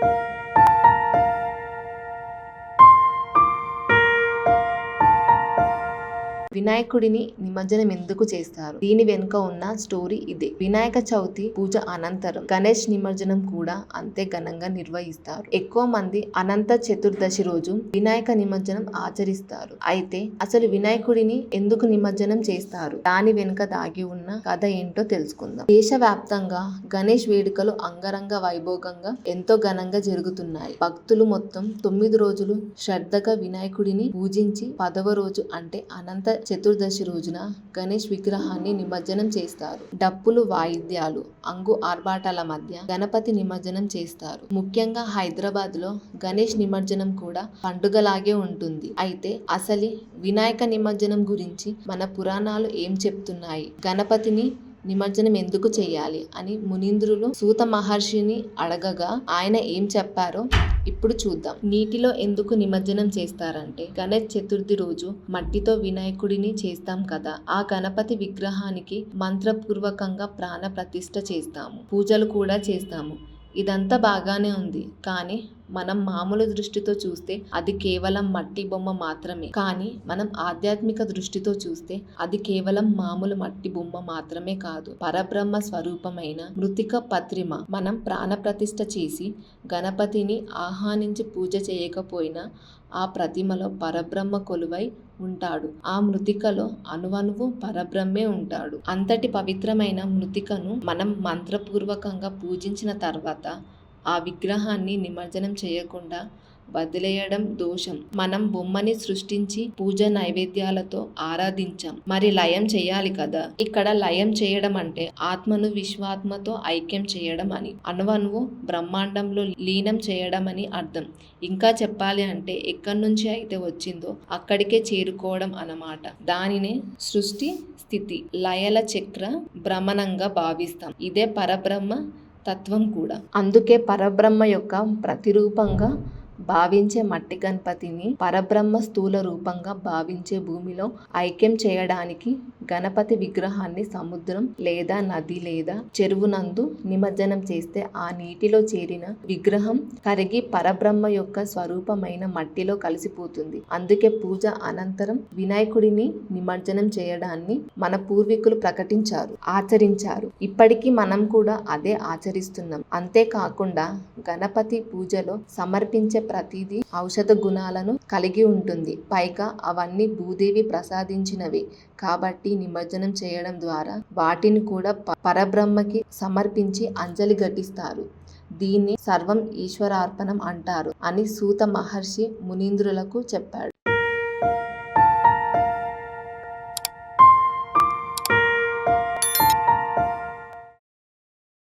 thank you. వినాయకుడిని నిమజ్జనం ఎందుకు చేస్తారు? దీని వెనుక ఉన్న స్టోరీ ఇదే. వినాయక చవితి పూజ అనంతరం గణేష్ నిమజ్జనం కూడా అంతే ఘనంగా నిర్వహిస్తారు. ఎక్కువ మంది అనంత చతుర్దశి రోజు వినాయక నిమజ్జనం ఆచరిస్తారు. అయితే అసలు వినాయకుడిని ఎందుకు నిమజ్జనం చేస్తారు? దాని వెనుక దాగి ఉన్న కథ ఏంటో తెలుసుకుందాం. దేశవ్యాప్తంగా గణేష్ వేడుకలు అంగరంగ వైభోగంగా ఎంతో ఘనంగా జరుగుతున్నాయి. భక్తులు మొత్తం తొమ్మిది రోజులు శ్రద్ధగా వినాయకుడిని పూజించి పదవ రోజు అంటే అనంత చతుర్దశి రోజున గణేష్ విగ్రహాన్ని నిమజ్జనం చేస్తారు. డప్పులు వాయిద్యాలు అంగు ఆర్భాటాల మధ్య గణపతి నిమజ్జనం చేస్తారు. ముఖ్యంగా హైదరాబాద్లో గణేష్ నిమజ్జనం కూడా పండుగలాగే ఉంటుంది. అయితే అసలు వినాయక నిమజ్జనం గురించి మన పురాణాలు ఏం చెప్తున్నాయి? గణపతిని నిమజ్జనం ఎందుకు చేయాలి అని మునీంద్రులు సూత మహర్షిని అడగగా ఆయన ఏం చెప్పారో ఇప్పుడు చూద్దాం. నీటిలో ఎందుకు నిమజ్జనం చేస్తారంటే గణేష్ చతుర్థి రోజు మట్టితో వినాయకుడిని చేస్తాం కదా ఆ గణపతి విగ్రహానికి మంత్రపూర్వకంగా ప్రాణ ప్రతిష్ఠ చేస్తాము. పూజలు కూడా చేస్తాము. ఇదంతా బాగానే ఉంది. కానీ మనం మామూలు దృష్టితో చూస్తే అది కేవలం మట్టి బొమ్మ మాత్రమే. కానీ మనం ఆధ్యాత్మిక దృష్టితో చూస్తే అది కేవలం మామూలు మట్టి బొమ్మ మాత్రమే కాదు. పరబ్రహ్మ స్వరూపమైన మృతిక పత్రిమ మనం ప్రాణప్రతిష్ఠ చేసి గణపతిని ఆహ్వానించి పూజ చేయకపోయినా ఆ ప్రతిమలో పరబ్రహ్మ కొలువై ఉంటాడు. ఆ మృతికలో అనువనువు పరబ్రహ్మే ఉంటాడు. అంతటి పవిత్రమైన మృతికను మనం మంత్రపూర్వకంగా పూజించిన తర్వాత ఆ విగ్రహాన్ని నిమజ్జనం చేయకుండా వదిలేయడం దోషం. మనం బొమ్మని సృష్టించి పూజ నైవేద్యాలతో ఆరాధించాం. మరి లయం చేయాలి కదా? ఇక్కడ లయం చేయడం అంటే ఆత్మను విశ్వాత్మతో ఐక్యం చేయడం అని. అణువణువు బ్రహ్మాండంలో లీనం చేయడం అని అర్థం. ఇంకా చెప్పాలి అంటే ఎక్కడి నుంచి అయితే వచ్చిందో అక్కడికే చేరుకోవడం అన్నమాట. దానినే సృష్టి స్థితి లయల చక్ర భ్రమణంగా భావిస్తాం. ఇదే పరబ్రహ్మ తత్వం కూడా. అందుకే పరబ్రహ్మ యొక్క ప్రతిరూపంగా భావించే మట్టి గణపతిని పరబ్రహ్మ స్థూల రూపంగా భావించే భూమిలో ఐక్యం చేయడానికి గణపతి విగ్రహాన్ని సముద్రం లేదా నది లేదా చెరువునందు నిమజ్జనం చేస్తే ఆ నీటిలో చేరిన విగ్రహం కరిగి పరబ్రహ్మ యొక్క స్వరూపమైన మట్టిలో కలిసిపోతుంది. అందుకే పూజ అనంతరం వినాయకుడిని నిమజ్జనం చేయడాన్ని మన పూర్వీకులు ప్రకటించారు ఆచరించారు. ఇప్పటికీ మనం కూడా అదే ఆచరిస్తున్నాం. అంతేకాకుండా గణపతి పూజలో సమర్పించే ప్రతిదీ ఔషధ గుణాలను కలిగి ఉంటుంది. పైగా అవన్నీ భూదేవి ప్రసాదించినవి. కాబట్టి నిమజ్జనం చేయడం ద్వారా వాటిని కూడా పరబ్రహ్మకి సమర్పించి అంజలి ఘటిస్తారు. దీన్ని సర్వం ఈశ్వరార్పణం అంటారు అని సూత మహర్షి మునీంద్రులకు చెప్పాడు.